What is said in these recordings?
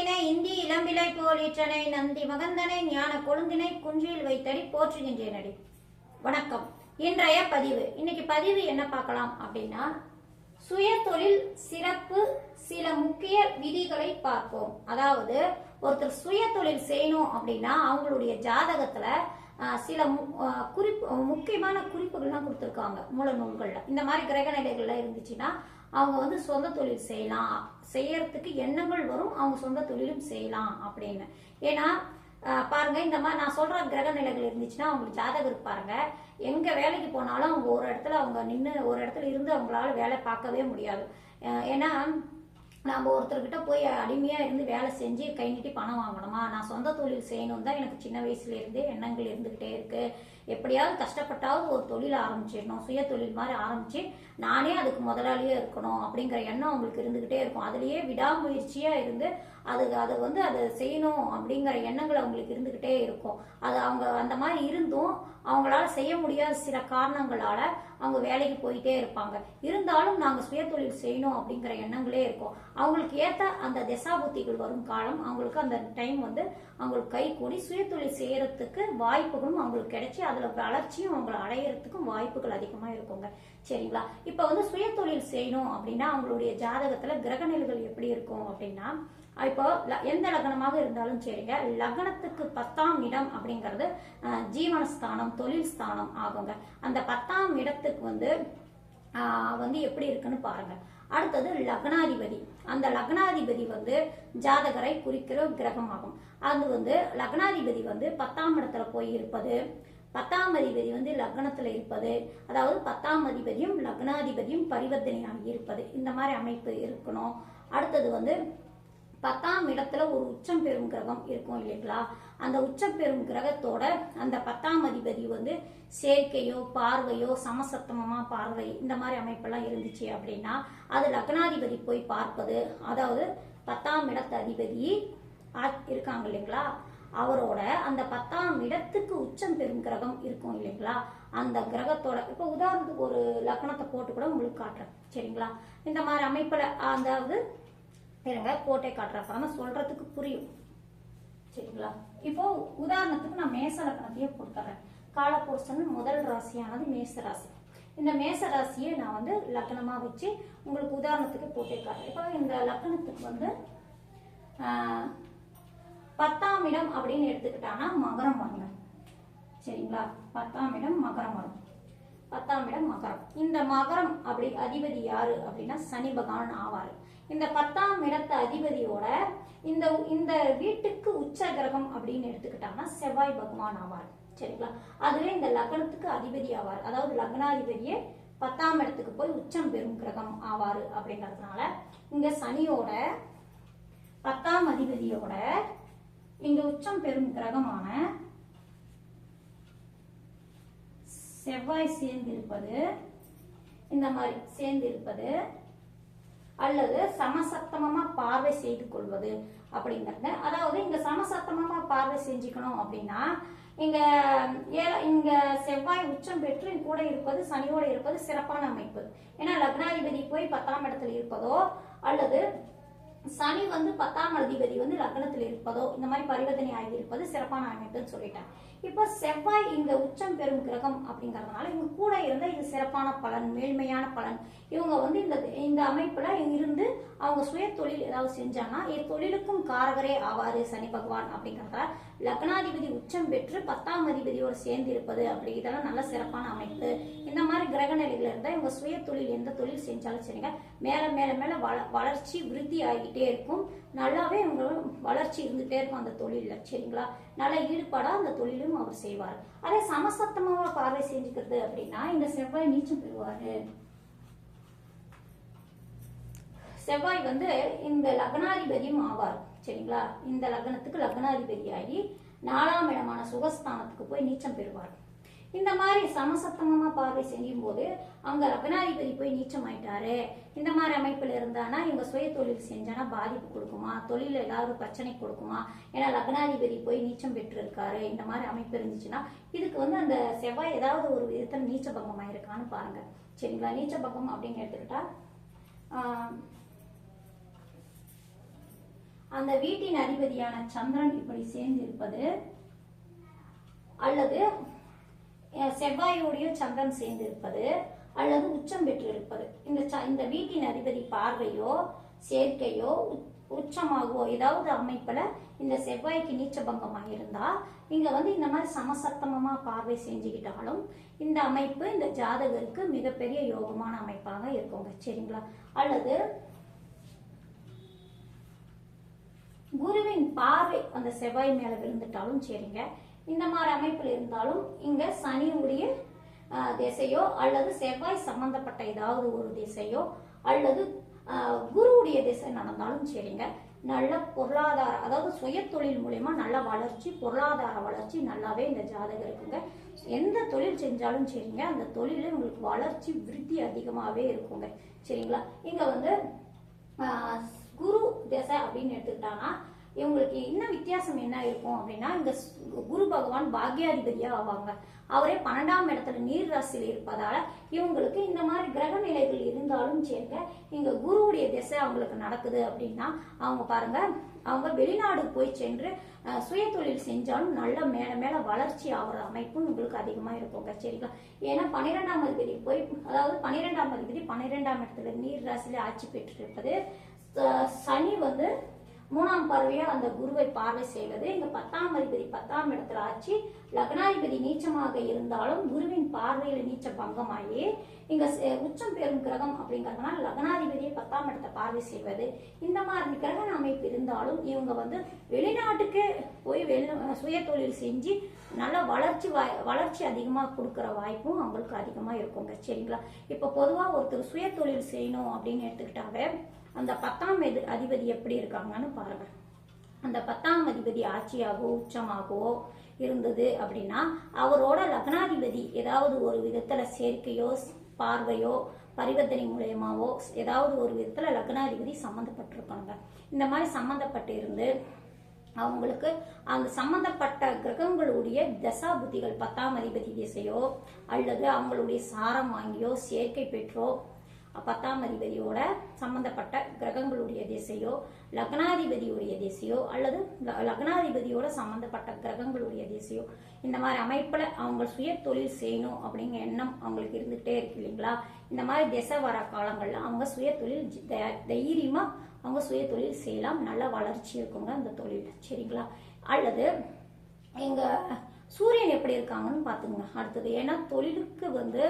முகத்தினை இந்தி இளம்பிலை போலீற்றனை நந்தி மகந்தனை ஞான கொழுந்தினை குன்றில் வைத்தடி போற்றுகின்றேனடி வணக்கம். இன்றைய பதிவு. இன்னைக்கு பதிவு என்ன பார்க்கலாம் அப்படின்னா சுய தொழில் சிறப்பு சில முக்கிய விதிகளை பார்ப்போம். அதாவது ஒருத்தர் சுய தொழில் செய்யணும் அப்படின்னா அவங்களுடைய ஜாதகத்துல சில மு- குறிப்பு முக்கியமான குறிப்புகள்லாம் கொடுத்துருக்காங்க. மூல நூல்களில். இந்த மாதிரி கிரக நிலைகள்லாம் இருந்துச்சுன்னா அவங்க வந்து சொந்த தொழில் செய்யலாம். செய்யறதுக்கு எண்ணங்கள் வரும் அவங்க சொந்த தொழிலும் செய்யலாம் அப்படின்னு. ஏன்னா பாருங்க இந்த மாதிரி நான் சொல்ற கிரக நிலைகள் இருந்துச்சுன்னா அவங்களுக்கு ஜாதகம் பாருங்க. எங்க வேலைக்கு போனாலும் அவங்க ஒரு இடத்துல அவங்க நின்று ஒரு இடத்துல இருந்து அவங்களால வேலை பார்க்கவே முடியாது. ஏன்னா நாம் ஒருத்தர்கிட்ட போய் அடிமையா இருந்து வேலை செஞ்சு கை நீட்டி பணம் வாங்கணுமா? நான் சொந்த தொழில் செய்யணும் தான் எனக்கு சின்ன வயசுல இருந்தே எண்ணங்கள் இருந்துகிட்டே இருக்கு. எப்படியாவது கஷ்டப்பட்டாவது ஒரு தொழில் ஆரம்பிச்சிடணும். சுய தொழில் மாதிரி ஆரம்பிச்சு நானே அதுக்கு முதலாளியே இருக்கணும் அப்படிங்கிற எண்ணம் அவங்களுக்கு இருந்துகிட்டே இருக்கும். அதுலயே விடாமுயற்சியா இருந்து அது அதை வந்து அதை செய்யணும் அப்படிங்கிற எண்ணங்கள் அவங்களுக்கு இருந்துக்கிட்டே இருக்கும். அது அவங்க அந்த மாதிரி இருந்தும் அவங்களால செய்ய முடியாத சில காரணங்களால அவங்க வேலைக்கு போயிட்டே இருப்பாங்க. இருந்தாலும் நாங்கள் சுய தொழில் செய்யணும் அப்படிங்கிற எண்ணங்களே இருக்கும். அவங்களுக்கு ஏற்ற அந்த திசாபுத்திகள் வரும் காலம் அவங்களுக்கு அந்த டைம் வந்து அவங்களுக்கு கை கூடி சுய தொழில் செய்யறதுக்கு வாய்ப்புகளும் அவங்களுக்கு கிடைச்சி அதில் வளர்ச்சியும் அவங்களை அடையிறதுக்கும் வாய்ப்புகள் அதிகமாக இருக்குங்க. சரிங்களா? இப்போ வந்து சுய தொழில் செய்யணும் அப்படின்னா அவங்களுடைய ஜாதகத்தில் கிரகநிலைகள் எப்படி இருக்கும் அப்படின்னா இப்போ ல- எந்த லக்னமாக இருந்தாலும் சரிங்க. லக்னத்துக்கு பத்தாம் இடம் அப்படிங்கிறது ஜீவனஸ்தானம் தொழில் ஸ்தானம் ஆகுங்க. அந்த பத்தாம் இடத்துக்கு வந்து வந்து எப்படி இருக்குன்னு பாருங்க. அடுத்தது லக்னாதிபதி. அந்த லக்னாதிபதி வந்து ஜாதகரை குறிக்கிற கிரகம் ஆகும். அது வந்து லக்னாதிபதி வந்து பத்தாம் இடத்துல போய் இருப்பது பத்தாம் அதிபதி வந்து லக்னத்துல இருப்பது அதாவது பத்தாம் அதிபதியும் லக்னாதிபதியும் பரிவர்த்தனையாகி இருப்பது. இந்த மாதிரி அமைப்பு இருக்கணும். அடுத்தது வந்து பத்தாம் இடத்துல ஒரு உச்சம் பெறும் கிரகம் இருக்கும் இல்லைங்களா? அந்த உச்சம் பெறும் கிரகத்தோட அந்த பத்தாம் அதிபதி வந்து சேர்க்கையோ பார்வையோ சமசத்தமமா பார்வை இந்த மாதிரி அமைப்பெல்லாம் இருந்துச்சு அப்படின்னா அது லக்னாதிபதி போய் பார்ப்பது அதாவது பத்தாம் இடத்து அதிபதி இருக்காங்க இல்லைங்களா? அவரோட அந்த பத்தாம் இடத்துக்கு உச்சம் பெறும் கிரகம் இருக்கும் இல்லைங்களா? அந்த கிரகத்தோட இப்போ உதாரணத்துக்கு ஒரு லக்னத்தை போட்டு கூட உங்களுக்கு காட்டுறேன். சரிங்களா? இந்த மாதிரி அமைப்புல அதாவது இருங்க கோட்டை காட்டுறேன் அப்ப நம்ம சொல்றதுக்கு புரியும். சரிங்களா? இப்போ உதாரணத்துக்கு நான் மேச லக்னத்தையே கொடுத்துறேன். காலபுருஷன் முதல் ராசியானது மேச ராசி இந்த மேச ராசியை நான் வந்து லக்னமா வச்சு உங்களுக்கு உதாரணத்துக்கு போட்டே காட்டுறேன். இப்போ இந்த லக்னத்துக்கு வந்து பத்தாம் இடம் அப்படின்னு எடுத்துக்கிட்டாங்கன்னா மகரம் வருங்க சரிங்களா? பத்தாம் இடம் மகரம் வரும். பத்தாம் இடம் மகரம். இந்த மகரம் அப்படி அதிபதி யாரு அப்படின்னா சனி பகவான் ஆவாரு. இந்த பத்தாம் இடத்து அதிபதியோட இந்த இந்த வீட்டுக்கு உச்ச கிரகம் அப்படின்னு எடுத்துக்கிட்டாங்கன்னா செவ்வாய் பகவான் ஆவார். சரிங்களா? அதுவே இந்த லக்னத்துக்கு அதிபதி ஆவார். அதாவது லக்னாதிபதியே பத்தாம் இடத்துக்கு போய் உச்சம் பெறும் கிரகம் ஆவாரு அப்படிங்கறதுனால இங்க சனியோட பத்தாம் அதிபதியோட இங்க உச்சம் பெறும் கிரகமான செவ்வாய் சேர்ந்திருப்பது இந்த மாதிரி சேர்ந்திருப்பது அல்லது சமசத்தமமா பார்வை செய்து கொள்வது அப்படிங்கறது. அதாவது இங்க சமசத்தமமா பார்வை செஞ்சுக்கணும் அப்படின்னா இங்க ஏ- இங்க செவ்வாய் உச்சம் பெற்று கூட இருப்பது சனியோட இருப்பது சிறப்பான அமைப்பு. ஏன்னா லக்னாதிபதி போய் பத்தாம் இடத்துல இருப்பதோ அல்லது சனி வந்து பத்தாம் அதிபதி வந்து லக்னத்தில் இருப்பதோ இந்த மாதிரி பரிவர்த்தனை ஆகி இருப்பது சிறப்பான அமைப்புன்னு சொல்லிட்டேன். இப்போ செவ்வாய் இங்க உச்சம் பெறும் கிரகம் அப்படிங்கறதுனால இவங்க கூட இருந்தா இது சிறப்பான பலன் மேல்மையான பலன். இவங்க வந்து இந்த இந்த அமைப்புல இருந்து அவங்க சுய தொழில் ஏதாவது செஞ்சாங்கன்னா என் தொழிலுக்கும் காரகரே ஆவாரு சனி பகவான் அப்படிங்கறதால லக்னாதிபதி உச்சம் பெற்று பத்தாம் அதிபதியோடு சேர்ந்து இருப்பது அப்படி இதெல்லாம் நல்ல சிறப்பான அமைப்பு. இந்த மாதிரி கிரக நிலைகள் இருந்தால் இவங்க சுய தொழில் எந்த தொழில் செஞ்சாலும் சரிங்க. மேல மேல மேல வள வளர்ச்சி விருத்தி ஆகிட்டே இருக்கும். நல்லாவே இவங்க வளர்ச்சி இருந்துகிட்டே இருக்கும் அந்த தொழில்ல சரிங்களா? நல்ல ஈடுபாடா அந்த தொழிலும் அவர் செய்வார். அதே சமசத்தமாக பார்வை செஞ்சுக்கிறது அப்படின்னா இந்த செவ்வாய் நீச்சம் பெறுவாரு. செவ்வாய் வந்து இந்த லக்னாதிபதியும் ஆவார். சரிங்களா? இந்த லக்னத்துக்கு லக்னாதிபதியாகி நாலாம் இடமான சுகஸ்தானத்துக்கு போய் நீச்சம் பெறுவார். இந்த மாதிரி சமசத்தமமா பார்வை செய்யும் போது அவங்க லக்னாதிபதி போய் நீச்சம் ஆயிட்டாரு. இந்த மாதிரி அமைப்புல இருந்தானா இவங்க சுய தொழில் செஞ்சானா பாதிப்பு கொடுக்குமா? தொழில ஏதாவது பிரச்சனை கொடுக்குமா? ஏன்னா லக்னாதிபதி போய் நீச்சம் பெற்று இருக்காரு இந்த மாதிரி அமைப்பு இருந்துச்சுன்னா இதுக்கு வந்து அந்த செவ்வாய் ஏதாவது ஒரு விதத்துல நீச்ச பக்கம் ஆயிருக்கான்னு பாருங்க. சரிங்களா? நீச்ச பக்கம் அப்படின்னு எடுத்துக்கிட்டா ஆஹ், அந்த வீட்டின் அதிபதியான சந்திரன் இப்படி சேர்ந்து இருப்பது அல்லது செவ்வாயோடைய சந்திரன் சேர்ந்து இருப்பது அல்லது உச்சம் பெற்று இருப்பது இந்த ச- இந்த வீட்டின் அதிபதி பார்வையோ சேர்க்கையோ உ- உச்சமாகவோ ஏதாவது அமைப்புல இந்த செவ்வாய்க்கு நீச்ச பங்கமாக இருந்தா இங்க வந்து இந்த மாதிரி சமசத்தமமா பார்வை செஞ்சுக்கிட்டாலும் இந்த அமைப்பு இந்த ஜாதகருக்கு மிகப்பெரிய யோகமான அமைப்பாக இருக்குங்க. சரிங்களா? அல்லது குருவின் பார்வை அந்த செவ்வாய் மேல விழுந்துட்டாலும் சரிங்க. இந்த மாதிரி அமைப்பில் இருந்தாலும் இங்க சனியுடைய ஆஹ், திசையோ அல்லது செவ்வாய் சம்பந்தப்பட்ட ஏதாவது ஒரு திசையோ அல்லது குருவுடைய திசை நடந்தாலும் சரிங்க. நல்ல பொருளாதார அதாவது சுய தொழில் மூலயமா நல்ல வளர்ச்சி பொருளாதார வளர்ச்சி நல்லாவே இந்த ஜாதகம் இருக்குங்க. எந்த தொழில் செஞ்சாலும் சரிங்க. அந்த தொழில உங்களுக்கு வளர்ச்சி விருத்தி அதிகமாகவே இருக்குங்க. சரிங்களா? இங்க வந்து ஆஹ் குரு திசை அப்படின்னு எடுத்துக்கிட்டாங்கன்னா இவங்களுக்கு என்ன வித்தியாசம் என்ன இருக்கும் அப்படின்னா இங்க குரு பகவான் பாக்யாதிபதியா ஆவாங்க. அவரே பன்னெண்டாம் இடத்துல நீர் ராசியில் இருப்பதால இவங்களுக்கு இந்த மாதிரி கிரக நிலைகள் இருந்தாலும் சரிங்க இங்க குருவுடைய திசை அவங்களுக்கு நடக்குது அப்படின்னா அவங்க பாருங்க அவங்க வெளிநாடு போய் சென்று சுய தொழில் செஞ்சாலும் நல்ல மேல மேல வளர்ச்சி ஆகிற அமைப்பும் உங்களுக்கு அதிகமா இருக்குங்க சரிங்களா ஏன்னா பன்னிரெண்டாம் அதிபதி போய் அதாவது பன்னிரெண்டாம் அதிபதி பன்னிரெண்டாம் இடத்துல நீர் ராசியில ஆட்சி பெற்றிருப்பது இருப்பது சனி வந்து மூணாம் பார்வையா அந்த குருவை பார்வை செய்வது. இங்க பத்தாம் அதிபதி பத்தாம் இடத்துல ஆட்சி லக்னாதிபதி நீச்சமாக இருந்தாலும் குருவின் பார்வையில நீச்ச பங்கமாகி இங்க உச்சம் பெறும் கிரகம் அப்படிங்கறதுனால லக்னாதிபதியை பத்தாம் இடத்தை பார்வை செய்வது. இந்த மாதிரி கிரக அமைப்பு இருந்தாலும் இவங்க வந்து வெளிநாட்டுக்கு போய் வெளி சுய தொழில் செஞ்சு நல்ல வளர்ச்சி வாய் வளர்ச்சி அதிகமாக கொடுக்குற வாய்ப்பும் அவங்களுக்கு அதிகமாக இருக்குங்க சரிங்களா? இப்போ பொதுவாக ஒருத்தர் சுய தொழில் செய்யணும் அப்படின்னு எடுத்துக்கிட்டாவே அந்த பத்தாம் எது அதிபதி எப்படி இருக்காங்கன்னு பாருங்க. அந்த பத்தாம் அதிபதி ஆட்சியாகவோ உச்சமாகவோ இருந்தது அப்படின்னா அவரோட லக்னாதிபதி ஏதாவது ஒரு விதத்துல சேர்க்கையோ பார்வையோ பரிவர்த்தனை மூலயமாவோ ஏதாவது ஒரு விதத்துல லக்னாதிபதி சம்மந்தப்பட்டிருப்பாங்க. இந்த மாதிரி சம்மந்தப்பட்டு இருந்து அவங்களுக்கு அந்த சம்பந்தப்பட்ட கிரகங்களுடைய தசா புத்திகள் பத்தாம் அதிபதி திசையோ அல்லது அவங்களுடைய சாரம் வாங்கியோ சேர்க்கை பெற்றோ பத்தாம் அதிபதியோட சம்பந்தப்பட்ட கிரகங்களுடைய திசையோ லக்னாதிபதியுடைய திசையோ அல்லது லக்னாதிபதியோட சம்பந்தப்பட்ட கிரகங்களுடைய திசையோ இந்த மாதிரி அமைப்புல அவங்க சுய தொழில் செய்யணும் அப்படிங்கிற எண்ணம் அவங்களுக்கு இருந்துகிட்டே இருக்கு இல்லைங்களா? இந்த மாதிரி திசை வர காலங்கள்ல அவங்க சுய தொழில் தைரியமா அவங்க சுய தொழில் செய்யலாம். நல்ல வளர்ச்சி இருக்குங்க அந்த தொழில். சரிங்களா? அல்லது எங்க சூரியன் எப்படி இருக்காங்கன்னு பார்த்துங்க அடுத்தது ஏன்னா தொழிலுக்கு வந்து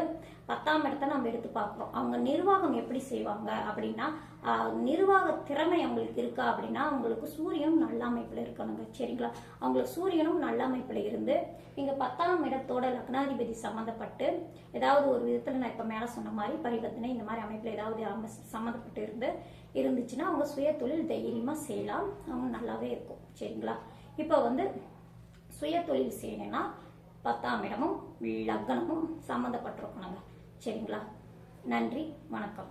பத்தாம் இடத்த நம்ம எடுத்து பார்க்குறோம். அவங்க நிர்வாகம் எப்படி செய்வாங்க அப்படின்னா நிர்வாக திறமை அவங்களுக்கு இருக்கா அப்படின்னா அவங்களுக்கு சூரியனும் நல்ல அமைப்பில் இருக்கணுங்க. சரிங்களா? அவங்களுக்கு சூரியனும் நல்ல அமைப்பில் இருந்து நீங்கள் பத்தாம் இடத்தோட லக்னாதிபதி சம்மந்தப்பட்டு ஏதாவது ஒரு விதத்தில் நான் இப்போ மேலே சொன்ன மாதிரி பரிவர்த்தனை இந்த மாதிரி அமைப்பில் ஏதாவது சம்மந்தப்பட்டு இருந்து இருந்துச்சுன்னா அவங்க சுய தொழில் தைரியமாக செய்யலாம். அவங்க நல்லாவே இருக்கும். சரிங்களா? இப்போ வந்து சுய தொழில் செய்யணும்னா பத்தாம் இடமும் லக்னமும் சம்மந்தப்பட்டிருக்கணுங்க சரிங்களா? நன்றி வணக்கம்.